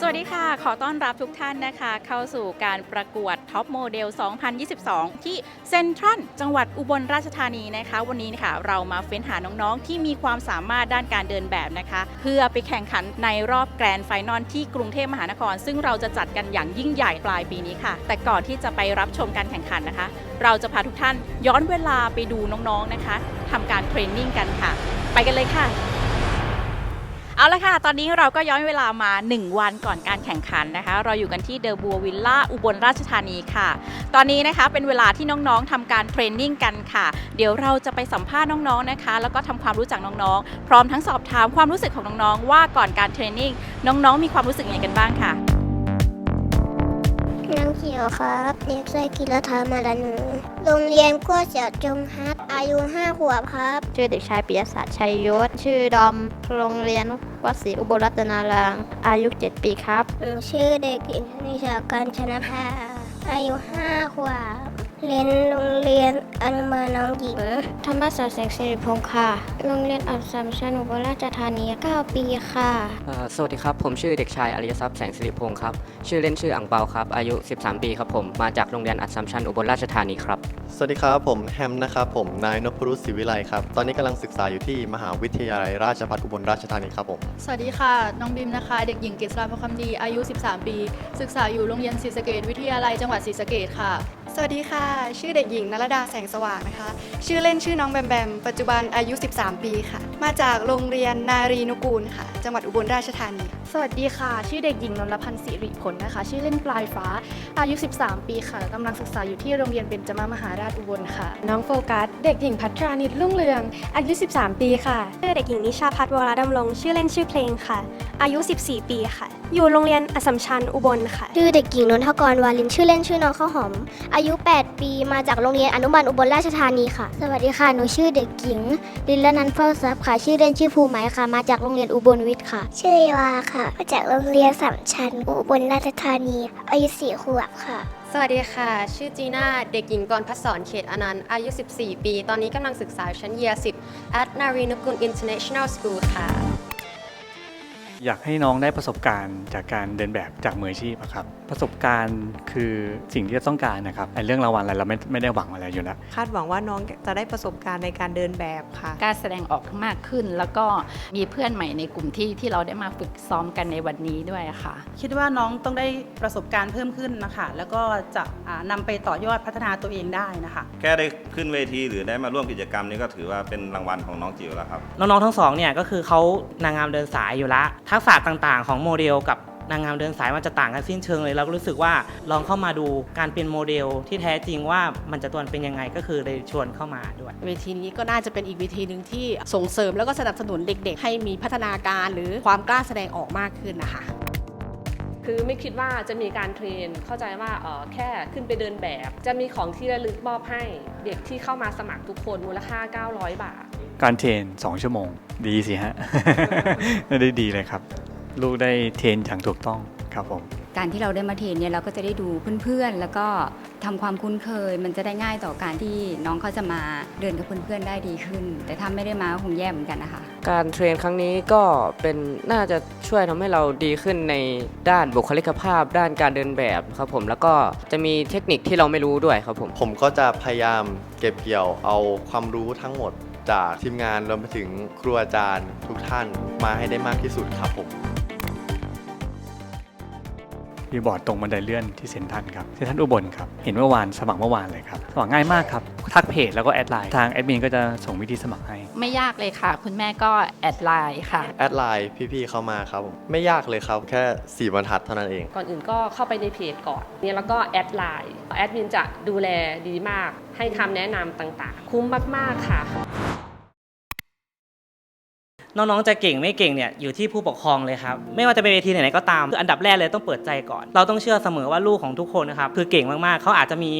สวัสดีค่ะ ขอต้อนรับทุกท่านนะคะ เข้าสู่การประกวดท็อปโมเดล 2022 ที่เซ็นทรัลจังหวัดอุบลราชธานีนะคะ วันนี้นะคะเรามาเฟ้นหาน้องๆ ที่มีความสามารถด้านการเดินแบบนะคะ เพื่อไปแข่งขันในรอบแกรนด์ไฟนอลที่กรุงเทพมหานคร ซึ่งเราจะจัดกันอย่างยิ่งใหญ่ปลายปีนี้ค่ะ แต่ก่อนที่จะไปรับชมการแข่งขันนะคะ เราจะพาทุกท่านย้อนเวลาไปดูน้องๆนะคะทำการเทรนนิ่งกันค่ะ ไปกันเลยค่ะ เอาละค่ะ ตอนนี้เราก็ย้อนเวลามา 1 วันก่อนการแข่งขันนะคะ เราอยู่กันที่เดอะบัววิลล่าอุบลราชธานีค่ะ ตอนนี้นะคะเป็นเวลาที่น้องๆทำการเทรนนิ่งกันค่ะ เดี๋ยวเราจะไปสัมภาษณ์น้องๆนะคะ แล้วก็ทำความรู้จักน้องๆ พร้อมทั้งสอบถามความรู้สึกของน้องๆ ว่าก่อนการเทรนนิ่งน้องๆ มีความรู้สึกยังไงกันบ้างค่ะ น้องเขียวครับเด็กชายกิรธามาลานูโรงเรียนกัวเสียวจงฮักอายุห้าขวบครับ ชื่อเด็กชายปิยศักดิ์ชัยยศ ชื่อดอม โรงเรียนวัดศรีอุบลรัตนารามอายุ 7 ปีครับหนูชื่อเด็กหญิงนิชาการชนะภาอายุห้าขวบ เรียนโรงเรียนอนุบาลน้องหญิง ธรรมศาสตร์แสงสิริพงค์ค่ะ โรงเรียนอัสสัมชัญอุบลราชธานี 9 ปีค่ะ เอ่อสวัสดีครับ ผมชื่อเด็กชายอริยทรัพย์แสงสิริพงศ์ครับ ชื่อเล่นชื่ออังเปาครับ อายุ 13 ปีครับผม มาจากโรงเรียนอัสสัมชัญอุบลราชธานีครับ สวัสดีครับ ผมแฮมนะครับผมนายนพรุษศรีวิไลครับ ตอนนี้กำลังศึกษาอยู่ที่มหาวิทยาลัยราชภัฏอุบลราชธานีครับผม สวัสดีค่ะ น้องบิมนะคะ เด็กหญิงเกษราพรคำดี อายุ 13 ปี ศึกษาอยู่โรงเรียนศรีสะเกดวิทยาลัยจังหวัดศรีสะเกดค่ะ สวัสดีค่ะ ชื่อเด็กหญิงนรดาแสงสว่างนะคะ ชื่อเล่นชื่อน้องแบมแบม ปัจจุบันอายุ 13 ปีค่ะ มาจากโรงเรียนนารีนุกูลค่ะ จังหวัดอุบลราชธานี สวัสดีค่ะ ชื่อเด็กหญิงนนทพันธ์สิริผลนะคะ ชื่อเล่นปลายฟ้า อายุ 13 ปีค่ะกำลังศึกษาอยู่ที่โรงเรียนเบญจมมหาราชอุบลค่ะ น้องโฟกัส เด็กหญิงพัทรานิตรุ่งเรือง อายุ 13 ปีค่ะ ชื่อเด็กหญิงนิชาพัฒน์วรดำรง ชื่อเล่นชื่อเพลงค่ะ อายุ 14 ปีค่ะ อยู่โรงเรียนอัสสัมชัญอุบลค่ะ ชื่อเด็กหญิงนนทกรวาลินชื่อเล่นชื่อน้องข้าวหอม อายุ 8 ปีมาจากโรงเรียนอนุบาลอุบลราชธานีค่ะ สวัสดีค่ะหนูชื่อเด็กหญิงลินละนันท์เฝ้าทรัพย์ค่ะ ชื่อเล่นชื่อภูไหมค่ะ มาจากโรงเรียนอุบลวิทย์ค่ะ ชื่อเอวาค่ะ มาจากโรงเรียนสัมชัญอุบลราชธานีอายุ4ขวบค่ะ สวัสดีค่ะ ชื่อจีน่าเด็กหญิงกรพัฒสอนเขตอนันต์อายุ 14 ปี ตอนนี้กำลังศึกษาอยู่ชั้นเยีย10 at Narinugun International School ค่ะ อยากให้น้องได้ประสบการณ์จากการเดินแบบจากมืออาชีพอะครับประสบการณ์คือสิ่งที่จะต้องการนะครับไอ้เรื่องรางวัลอะไรเราไม่ไม่ได้หวังอะไรอยู่แล้วคาดหวังว่าน้องจะได้ประสบการณ์ในการเดินแบบค่ะกล้ารแสดงออกมากขึ้น แล้วก็มีเพื่อนใหม่ในกลุ่มที่ที่เราได้มาฝึกซ้อมกันในวันนี้ด้วยค่ะ คิดว่าน้องต้องได้ประสบการณ์เพิ่มขึ้นนะคะ แล้วก็จะอ่านำไปต่อยอดพัฒนาตัวเองได้นะคะ แค่ได้ขึ้นเวทีหรือได้มาร่วมกิจกรรมนี้ก็ถือว่าเป็นรางวัลของน้องจิ๋วแล้วครับน้องๆทั้งสองเนี่ยก็คือเขานางงามเดินสายอยู่ละทักษะต่างๆ ของโมเดลกับ นางงามเดินสายมันจะต่างกันสิ้นเชิงเลยเราก็รู้สึกว่าลองเข้ามาดูการเป็นโมเดลที่แท้จริงว่ามันจะตัวเป็นยังไงก็คือเลยชวนเข้ามาด้วย เวทีนี้ก็น่าจะเป็นอีกเวทีหนึ่งที่ส่งเสริมแล้วก็สนับสนุนเด็ก ๆ ให้มีพัฒนาการหรือความกล้าแสดงออกมากขึ้นนะคะคือไม่คิดว่าจะมีการเทรน เข้าใจว่าเออแค่ขึ้นไปเดินแบบ จะมีของที่ระลึกมอบให้ เด็กที่เข้ามาสมัครทุกคนมูลค่า 900 บาท การเทรน 2 ชั่วโมง ดีสิฮะ ได้ดีเลยครับ ลูกได้เทรนอย่างถูกต้องครับผม การที่เราได้มาเทรนเนี่ยเราก็จะได้ดูเพื่อนๆ แล้วก็ทำความคุ้นเคย มันจะได้ง่ายต่อการที่น้องเขาจะมาเดินกับเพื่อนๆได้ดีขึ้น แต่ถ้าไม่ได้มาก็คงแย่เหมือนกันนะคะ การเทรนครั้งนี้ก็เป็นน่าจะช่วยทำให้เราดีขึ้นในด้านบุคลิกภาพ ด้านการเดินแบบครับผมแล้วก็จะมีเทคนิคที่เราไม่รู้ด้วยครับผม ผมก็จะพยายามเก็บเกี่ยวเอาความรู้ทั้งหมดจากทีมงานรวมไปถึงครูอาจารย์ทุกท่านมาให้ได้มากที่สุดครับผม มีบอร์ดตรงบันไดเลื่อนที่เซ็นทรัลครับเซ็นทรัลอุบลครับ เห็นเมื่อวานสมัครเมื่อวานเลยครับ สมัครง่ายมากครับ ทักเพจแล้วก็แอดไลน์ ทางแอดมินก็จะส่งวิธีสมัครให้ ไม่ยากเลยค่ะ คุณแม่ก็แอดไลน์ค่ะ แอดไลน์พี่ๆเข้ามาครับผมไม่ยากเลยครับ แค่ 4บรรทัดเท่านั้นเอง ก่อนอื่นก็เข้าไปในเพจก่อนเนี่ยแล้วก็แอดไลน์แอดมินจะดูแลดีมาก ให้คำแนะนำต่างๆ คุ้มมากๆค่ะ น้องๆจะเก่งไม่เก่งเนี่ยอยู่ที่ผู้ปกครองเลยครับไม่ว่าจะเป็นเวทีไหนๆก็ตามคืออันดับแรกเลยต้องเปิดใจก่อน เราต้องเชื่อเสมอว่าลูกของทุกคนนะครับคือเก่งมากๆเขาอาจจะมี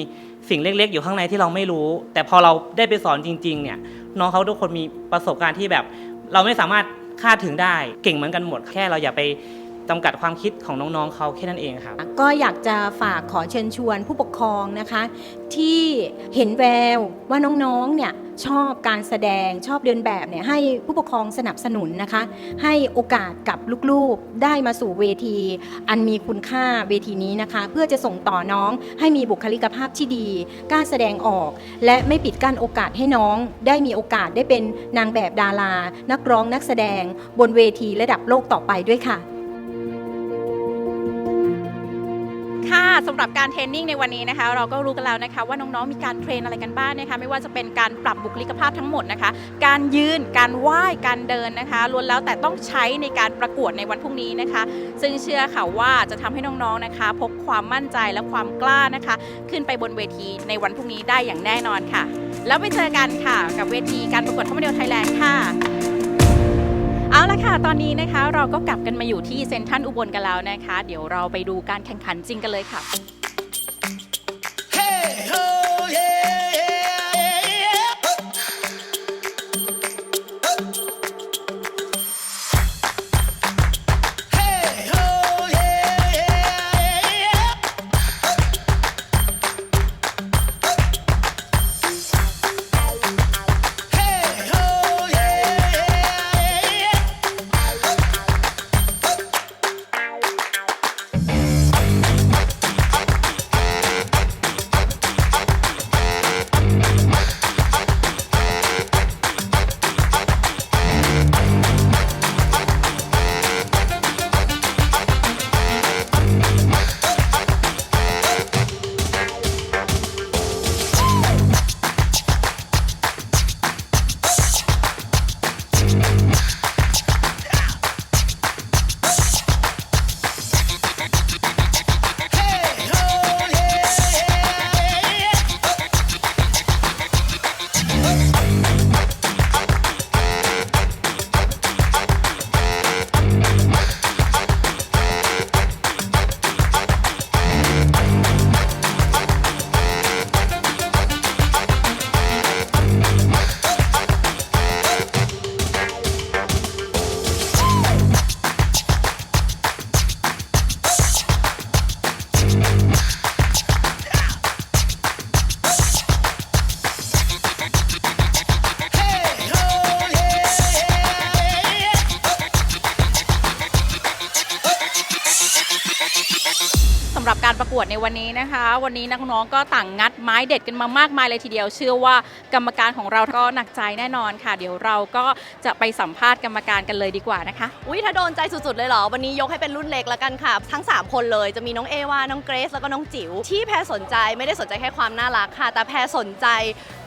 สิ่งเล็ก ๆ อยู่ข้างในที่เราไม่รู้ แต่พอเราได้ไปสอนจริง ๆ เนี่ยน้องเขาทุกคนมีประสบการณ์ที่แบบ เราไม่สามารถคาดถึงได้ เก่งเหมือนกันหมด แค่เราอย่าไปจำกัดความคิดของน้องๆเขาแค่นั้นเองครับ ก็อยากจะฝากขอเชิญชวนผู้ปกครองนะคะ ที่เห็นแววว่าน้องๆเนี่ย ชอบการแสดงชอบเดินแบบเนี่ยให้ผู้ปกครองสนับสนุนนะคะ ให้โอกาสกับลูกๆได้มาสู่เวที อันมีคุณค่าเวทีนี้นะคะ เพื่อจะส่งต่อน้องให้มีบุคลิกภาพที่ดีกล้าแสดงออก และไม่ปิดกั้นโอกาสให้น้อง ได้มีโอกาสได้เป็นนางแบบดารา นักร้องนักแสดง บนเวทีระดับโลกต่อไปด้วยค่ะ ค่ะสำหรับการเทรนนิ่งในวันนี้นะคะ เราก็รู้กันแล้วนะคะ ว่าน้องๆมีการเทรนอะไรกันบ้างนะคะ ไม่ว่าจะเป็นการปรับบุคลิกภาพทั้งหมดนะคะ การยืนการว่ายการเดินนะคะล้วนแล้วแต่ต้องใช้ในการประกวดในวันพรุ่งนี้นะคะ ซึ่งเชื่อค่ะว่าจะทำให้น้องๆนะคะพกความมั่นใจและความกล้านะคะ ขึ้นไปบนเวทีในวันพรุ่งนี้ได้อย่างแน่นอนค่ะ แล้วไปเจอกันค่ะ กับเวทีการประกวดท็อปโมเดลไทยแลนด์ค่ะ เอาละค่ะ ตอนนี้นะคะเราก็กลับกันมาอยู่ที่เซนทรัลอุบลกันแล้วนะคะ เดี๋ยวเราไปดูการแข่งขันจริงกันเลยค่ะ วดในวันนี้นะคะ วันนี้นักน้องก็ต่างงัดไม้เด็ดกันมามากมายเลยทีเดียว เชื่อว่า กรรมการของเราก็หนักใจแน่นอนค่ะ เดี๋ยวเราก็จะไปสัมภาษณ์กรรมการกันเลยดีกว่านะคะ อุ้ยถ้าโดนใจสุดๆเลยเหรอ วันนี้ยกให้เป็นรุ่นเล็กแล้วกันค่ะ ทั้ง 3 คนเลยจะมีน้องเอวา น้องเกรซแล้วก็น้องจิ๋วที่แพรสนใจไม่ได้สนใจแค่ความน่ารักค่ะ แต่แพรสนใจ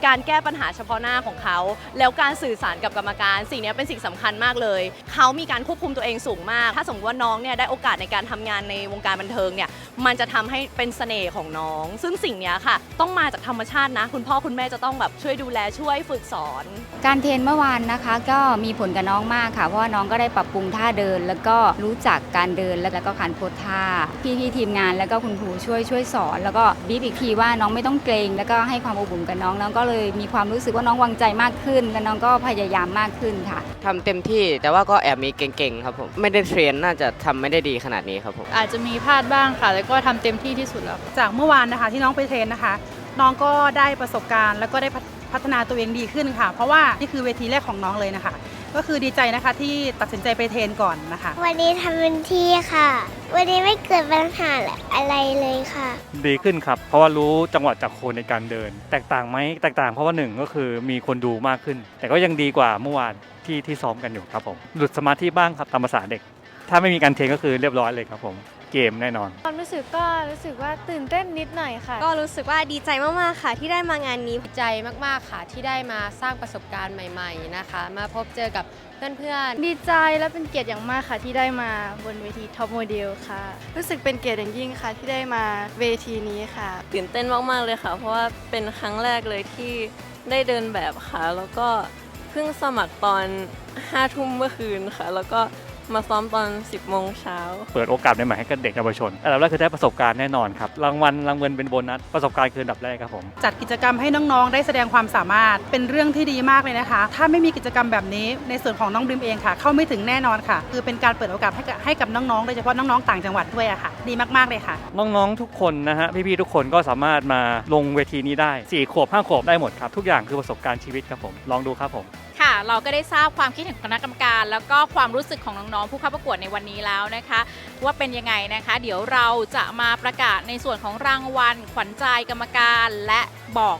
การแก้ปัญหาเฉพาะหน้าของเขา แล้วการสื่อสารกับกรรมการ สิ่งนี้เป็นสิ่งสำคัญมากเลย เขามีการควบคุมตัวเองสูงมาก ถ้าสมมติว่าน้องเนี่ยได้โอกาสในการทำงานในวงการบันเทิงเนี่ยมันจะทำให้เป็นเสน่ห์ของน้อง ซึ่งสิ่งนี้ค่ะ ต้องมาจากธรรมชาตินะ คุณพ่อคุณแม่จะต้องแบบช่วยดูแลช่วยฝึกสอน การเทรนเมื่อวานนะคะ ก็มีผลกับน้องมากค่ะ เพราะว่าน้องก็ได้ปรับปรุงท่าเดิน แล้วก็รู้จักการเดินแล้วก็การโพสท่า พี่ๆทีมงานแล้วก็คุณครูช่วยช่วยสอน แล้วก็บีบอีกทีว่าน้องไม่ต้องเกรง แล้วก็ให้ความอบอุ่นกับน้องน้องก็เลยมีความรู้สึกว่าน้องวางใจมากขึ้น และน้องก็พยายามมากขึ้นค่ะทำเต็มที่แต่ว่าก็แอบมีเก่งๆครับผมไม่ได้เทรนน่าจะทำไม่ได้ดีขนาดนี้ครับผมอาจจะมีพลาดบ้างค่ะ แล้วก็ทำเต็มที่ที่สุดแล้วจากเมื่อวานนะคะที่น้องไปเทรนนะคะ น้องก็ได้ประสบการณ์แล้วก็ได้ พัฒพัฒนาตัวเองดีขึ้นค่ะ เพราะว่านี่คือเวทีแรกของน้องเลยนะคะ ก็คือดีใจนะคะที่ตัดสินใจไปเทรนก่อนนะคะ วันนี้ทำเป็นที่ค่ะ วันนี้ไม่เกิดปัญหาอะไรเลยค่ะ ดีขึ้นครับ เพราะว่ารู้จังหวะจากโคนในการเดิน แตกต่างไหมแตกต่างเพราะว่าหนึ่งก็คือมีคนดูมากขึ้น แต่ก็ยังดีกว่าเมื่อวานที่ที่ซ้อมกันอยู่ครับผมหลุดสมาธิบ้างครับตามภาษาเด็ก ถ้าไม่มีการเทรนก็คือเรียบร้อยเลยครับผม เกมแน่นอน ความรู้สึกก็รู้สึกว่าตื่นเต้นนิดหน่อยค่ะ ก็รู้สึกว่าดีใจมากๆค่ะ ที่ได้มางานนี้ดีใจมากๆค่ะ ที่ได้มาสร้างประสบการณ์ใหม่ ๆนะคะ มาพบเจอกับเพื่อนๆดีใจและเป็นเกียรติอย่างมากค่ะ ที่ได้มาบนเวทีท็อปโมเดลค่ะ รู้สึกเป็นเกียรติอย่างยิ่งค่ะ ที่ได้มาเวทีนี้ค่ะ ตื่นเต้นมากๆเลยค่ะ เพราะว่าเป็นครั้งแรกเลยที่ได้เดินแบบค่ะ แล้วก็เพิ่งสมัครตอน5ทุ่มเมื่อคืนค่ะ แล้วก็ มาซ้อมตอน 10โมงเช้า เปิดโอกาสใหม่ๆให้กับเด็กเยาวชนอันดับแรกคือได้ประสบการณ์แน่นอนครับ รางวัลรางวัลเป็นโบนัส ประสบการณ์คืออันดับแรกครับผม จัดกิจกรรมให้น้องๆ ได้แสดงความสามารถ เป็นเรื่องที่ดีมากเลยนะคะ ถ้าไม่มีกิจกรรมแบบนี้ ในส่วนของน้องบริมเองค่ะ เข้าไม่ถึงแน่นอนค่ะ คือเป็นการเปิดโอกาสให้กับให้กับน้องๆ โดยเฉพาะน้องๆ ต่างจังหวัดด้วยอะค่ะ ดีมากๆเลยค่ะ น้องๆ ทุกคนนะฮะ พี่ๆ ทุกคนก็สามารถมาลงเวทีนี้ได้4ขวบ5ขวบได้หมดครับ ทุกอย่างคือประสบการณ์ชีวิตครับผม ลองดูครับผม ค่ะ เราก็ได้ทราบความคิดเห็นของคณะกรรมการ แล้วก็ความรู้สึกของน้องๆผู้เข้าประกวดในวันนี้แล้วนะคะ ว่าเป็นยังไงนะคะ เดี๋ยวเราจะมาประกาศในส่วนของรางวัล ขวัญใจกรรมการและบอก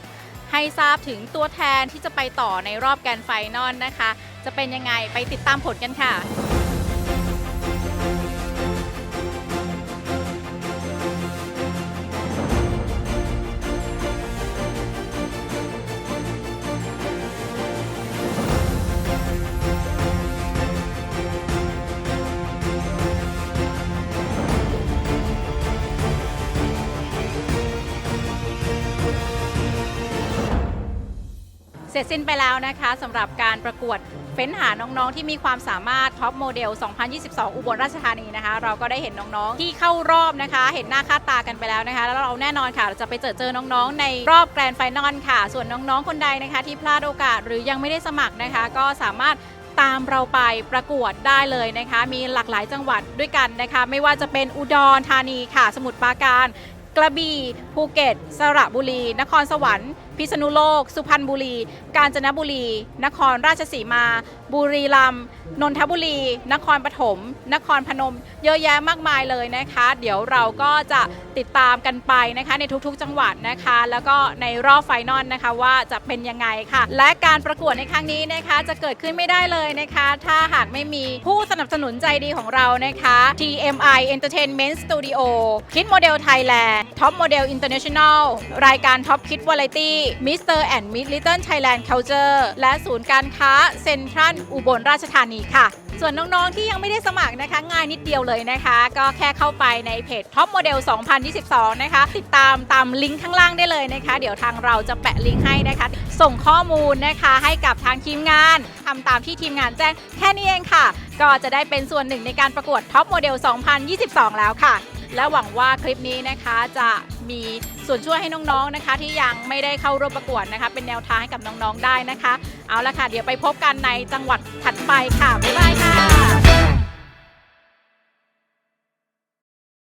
ให้ทราบถึงตัวแทนที่จะไปต่อในรอบแกรนด์ไฟนอลนะคะ จะเป็นยังไงไปติดตามผลกันค่ะ เสร็จสิ้นไปแล้วนะคะสำหรับการประกวดเฟ้นหาน้องๆ ที่มีความสามารถท็อปโมเดล 2022 อุบลราชธานีนะคะ เราก็ได้เห็นน้องๆ ที่เข้ารอบนะคะ เห็นหน้าค่าตากันไปแล้วนะคะ แล้วเราแน่นอนค่ะเราจะไปเจอเจอน้องๆ ในรอบแกรนด์ไฟนอลค่ะ ส่วนน้องๆ คนใดนะคะ ที่พลาดโอกาสหรือยังไม่ได้สมัครนะคะ ก็สามารถตามเราไปประกวดได้เลยนะคะ มีหลากหลายจังหวัดด้วยกันนะคะ ไม่ว่าจะเป็นอุดรธานีค่ะ สมุทรปราการ กระบี่ภูเก็ต สระบุรี นครสวรรค์ พิษณุโลก สุพรรณบุรี กาญจนบุรี นครราชสีมา บุรีรัมย์นนทบุรี นครปฐม นครพนม เยอะแยะมากมายเลยนะคะ เดี๋ยวเราก็จะติดตามกันไปนะคะ ในทุกๆจังหวัดนะคะ แล้วก็ในรอบไฟนอลนะคะว่าจะเป็นยังไงค่ะ และการประกวดในครั้งนี้นะคะ จะเกิดขึ้นไม่ได้เลยนะคะ ถ้าหากไม่มีผู้สนับสนุนใจดีของเรานะคะ TMI Entertainment Studio Kid Model Thailand Top Model International รายการ Top Kid Variety Mr. and Miss Little Thailand Culture และศูนย์การค้าเซ็นทรัลอุบลราชธานีค่ะ ส่วนน้องๆที่ยังไม่ได้สมัครนะคะ ง่ายนิดเดียวเลยนะคะ ก็แค่เข้าไปในเพจ Top Model 2022 นะคะ ติดตามตามลิงก์ข้างล่างได้เลยนะคะ เดี๋ยวทางเราจะแปะลิงก์ให้นะคะ ส่งข้อมูลนะคะให้กับทางทีมงานทำตามที่ทีมงานแจ้งแค่นี้เองค่ะ ก็จะได้เป็นส่วนหนึ่งในการประกวด Top Model 2022 แล้วค่ะ และหวังว่าคลิปนี้นะคะจะมีส่วนช่วยให้น้องๆนะคะ ที่ยังไม่ได้เข้าร่วมประกวดนะคะ เป็นแนวทางให้กับน้องๆได้นะคะ เอาละค่ะ เดี๋ยวไปพบกันในจังหวัดถัดไปค่ะบ๊ายบายค่ะ